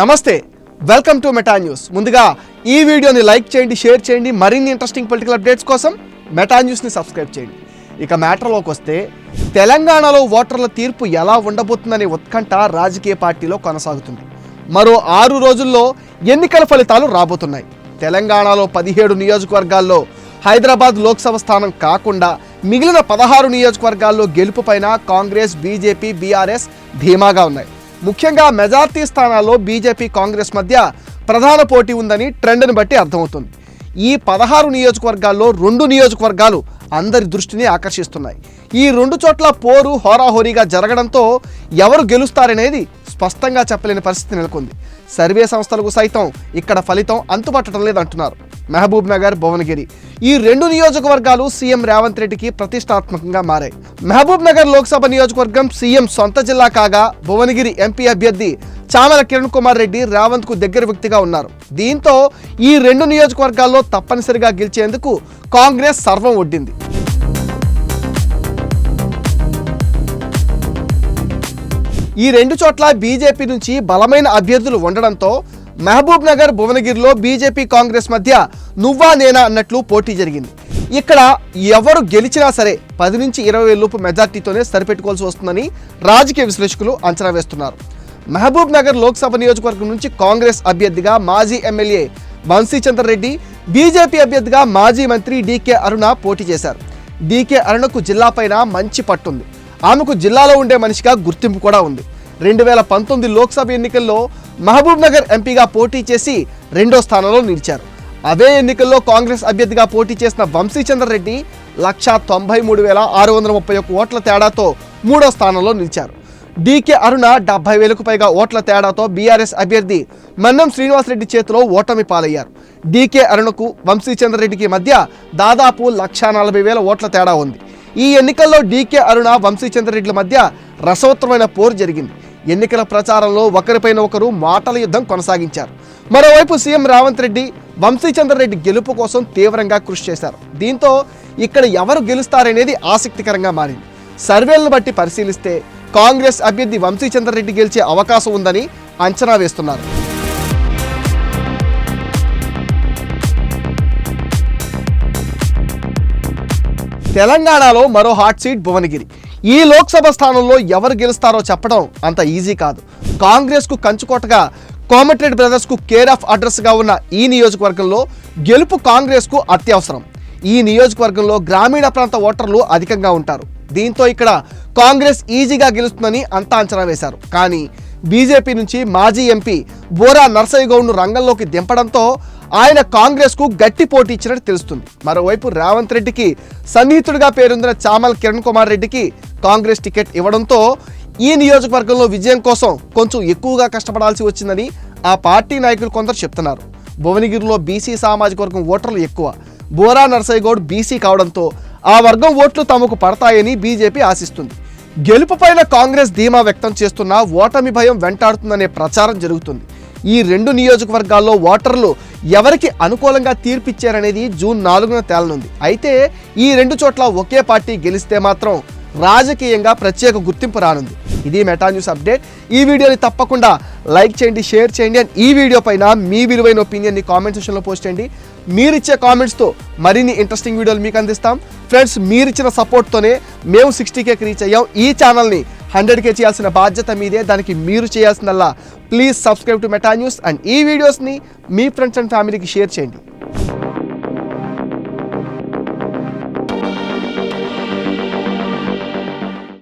నమస్తే welcome to Meta news. ముందుగా ఈ వీడియోని లైక్ చేయండి షేర్ చేయండి మరిన్ని ఇంట్రెస్టింగ్ పొలిటికల్ అప్డేట్స్ కోసం మెటా న్యూస్ని సబ్స్క్రైబ్ చేయండి. ఇక మ్యాటర్లోకి వస్తే తెలంగాణలో ఓటర్ల తీర్పు ఎలా ఉండబోతుందనే ఉత్కంఠ రాజకీయ పార్టీలో కొనసాగుతుంది. మరో ఆరు రోజుల్లో ఎన్నికల ఫలితాలు రాబోతున్నాయి. తెలంగాణలో పదిహేడు నియోజకవర్గాల్లో హైదరాబాద్ లోక్సభ స్థానం కాకుండా మిగిలిన పదహారు నియోజకవర్గాల్లో గెలుపుపైన కాంగ్రెస్ బీజేపీ బీఆర్ఎస్ ధీమాగా ఉన్నాయి. ముఖ్యంగా మెజార్టీ స్థానాల్లో బీజేపీ కాంగ్రెస్ మధ్య ప్రధాన పోటీ ఉందని ట్రెండ్ని బట్టి అర్థమవుతుంది. ఈ పదహారు నియోజకవర్గాల్లో రెండు నియోజకవర్గాలు అందరి దృష్టిని ఆకర్షిస్తున్నాయి. ఈ రెండు చోట్ల పోరు హోరాహోరీగా జరగడంతో ఎవరు గెలుస్తారనేది స్పష్టంగా చెప్పలేని పరిస్థితి నెలకొంది. సర్వే సంస్థలకు సైతం ఇక్కడ ఫలితం అంతుపట్టడం లేదంటున్నారు. మహబూబ్ నగర్ భువనగిరి. ఈ రెండు నియోజకవర్గాలు సీఎం రేవంత్ రెడ్డికి ప్రతిష్టాత్మకంగా మారాయి. మహబూబ్ నగర్ లోక్సభ నియోజకవర్గం సీఎం సొంత జిల్లా కాగా భువనగిరి ఎంపీ అభ్యర్థి చామల కిరణ్ కుమార్ రెడ్డి రేవంత్కు దగ్గర వ్యక్తిగా ఉన్నారు. దీంతో ఈ రెండు నియోజకవర్గాల్లో తప్పనిసరిగా గెలిచేందుకు కాంగ్రెస్ సర్వం ఒడ్డింది. ఈ రెండు చోట్ల బీజేపీ నుంచి బలమైన అభ్యర్థులు ఉండడంతో మహబూబ్ నగర్ భువనగిరిలో బీజేపీ కాంగ్రెస్ మధ్య నువ్వా నేనా అన్నట్లు పోటీ జరిగింది. ఇక్కడ ఎవరు గెలిచినా సరే పది నుంచి ఇరవై వేల లోపు మెజార్టీతోనే సరిపెట్టుకోవాల్సి వస్తుందని రాజకీయ విశ్లేషకులు అంచనా వేస్తున్నారు. మహబూబ్ నగర్ లోక్సభ నియోజకవర్గం నుంచి కాంగ్రెస్ అభ్యర్థిగా మాజీ ఎమ్మెల్యే బన్సీచంద్ర రెడ్డి బీజేపీ అభ్యర్థిగా మాజీ మంత్రి డీకే అరుణ పోటీ చేశారు. డీకే అరుణకు జిల్లాపైన మంచి పట్టుంది. ఆమెకు జిల్లాలో ఉండే మనిషిగా గుర్తింపు కూడా ఉంది. రెండు వేల పంతొమ్మిది లోక్సభ ఎన్నికల్లో మహబూబ్ నగర్ ఎంపీగా పోటీ చేసి రెండో స్థానంలో నిలిచారు. అదే ఎన్నికల్లో కాంగ్రెస్ అభ్యర్థిగా పోటీ చేసిన వంశీచంద్ర రెడ్డి లక్ష తొంభై మూడు వేల ఆరు వందల ముప్పై ఒక్క ఓట్ల తేడాతో మూడో స్థానంలో నిలిచారు. డీకే అరుణ డెబ్బై వేలకు పైగా ఓట్ల తేడాతో బీఆర్ఎస్ అభ్యర్థి మన్నం శ్రీనివాసరెడ్డి చేతిలో ఓటమి పాలయ్యారు. డీకే అరుణకు వంశీచంద్రరెడ్డికి మధ్య దాదాపు లక్ష నలభై వేల ఓట్ల తేడా ఉంది. ఈ ఎన్నికల్లో డీకే అరుణ వంశీచంద్రరెడ్డిల మధ్య రసవత్తరమైన పోరు జరిగింది. ఎన్నికల ప్రచారంలో ఒకరిపైన ఒకరు మాటల యుద్ధం కొనసాగించారు. మరోవైపు సీఎం రేవంత్ రెడ్డి వంశీచంద్రరెడ్డి గెలుపు కోసం తీవ్రంగా కృషి చేశారు. దీంతో ఇక్కడ ఎవరు గెలుస్తారనేది ఆసక్తికరంగా మారింది. సర్వేలను బట్టి పరిశీలిస్తే కాంగ్రెస్ అభ్యర్థి వంశీచంద్రరెడ్డి గెలిచే అవకాశం ఉందని అంచనా వేస్తున్నారు. తెలంగాణలో మరో హాట్ సీట్ భువనగిరి. ఈ లోక్సభ స్థానంలో ఎవరు గెలుస్తారో చెప్పడం అంత ఈజీ కాదు. కాంగ్రెస్కు కంచుకోటగా కోమటిరెడ్డి బ్రదర్స్కు కేర్ ఆఫ్ అడ్రస్గా ఉన్న ఈ నియోజకవర్గంలో గెలుపు కాంగ్రెస్కు అత్యవసరం. ఈ నియోజకవర్గంలో గ్రామీణ ప్రాంత ఓటర్లు అధికంగా ఉంటారు. దీంతో ఇక్కడ కాంగ్రెస్ ఈజీగా గెలుస్తుందని అంతా అంచనా వేశారు. కానీ బీజేపీ నుంచి మాజీ ఎంపీ బోరా నర్సయ్య గౌడ్ను రంగంలోకి దింపడంతో ఆయన కాంగ్రెస్కు గట్టి పోటీ ఇచ్చినట్టు తెలుస్తుంది. మరోవైపు రేవంత్ రెడ్డికి సన్నిహితుడిగా పేరొందిన చామల్ కిరణ్ కుమార్ రెడ్డికి కాంగ్రెస్ టికెట్ ఇవ్వడంతో ఈ నియోజకవర్గంలో విజయం కోసం కొంచెం ఎక్కువగా కష్టపడాల్సి వచ్చిందని ఆ పార్టీ నాయకులు కొందరు చెప్తున్నారు. భువనగిరిలో బీసీ సామాజిక వర్గం ఓటర్లు ఎక్కువ. బోరా నర్సయ్యగౌడ్ బీసీ కావడంతో ఆ వర్గం ఓట్లు తమకు పడతాయని బీజేపీ ఆశిస్తుంది. గెలుపుపైన కాంగ్రెస్ ధీమా వ్యక్తం చేస్తున్న ఓటమి భయం వెంటాడుతుందనే ప్రచారం జరుగుతుంది. ఈ రెండు నియోజకవర్గాల్లో ఓటర్లు ఎవరికి అనుకూలంగా తీర్పిచ్చారనేది జూన్ నాలుగున తేలనుంది. అయితే ఈ రెండు చోట్ల ఒకే పార్టీ గెలిస్తే మాత్రం రాజకీయంగా ప్రత్యేక గుర్తింపు రానుంది. ఇది మెటా న్యూస్ అప్డేట్. ఈ వీడియోని తప్పకుండా లైక్ చేయండి షేర్ చేయండి అండ్ ఈ వీడియో పైన మీ విలువైన ఒపీనియన్ని కామెంట్ సెక్షన్లో పోస్ట్ చేయండి. మీరిచ్చే కామెంట్స్తో మరిన్ని ఇంట్రెస్టింగ్ వీడియోలు మీకు అందిస్తాం. ఫ్రెండ్స్ మీరిచ్చిన సపోర్ట్తోనే మేము సిక్స్టీ కేకి రీచ్ అయ్యాం. ఈ ఛానల్ని హండ్రెడ్ కే చేయాల్సిన బాధ్యత మీదే దానికి మీరు చేయాల్సిందల్లా. Please subscribe to Meta news and ఈ వీడియోస్ని మీ ఫ్రెండ్స్ అండ్ ఫ్యామిలీకి షేర్ చేయండి.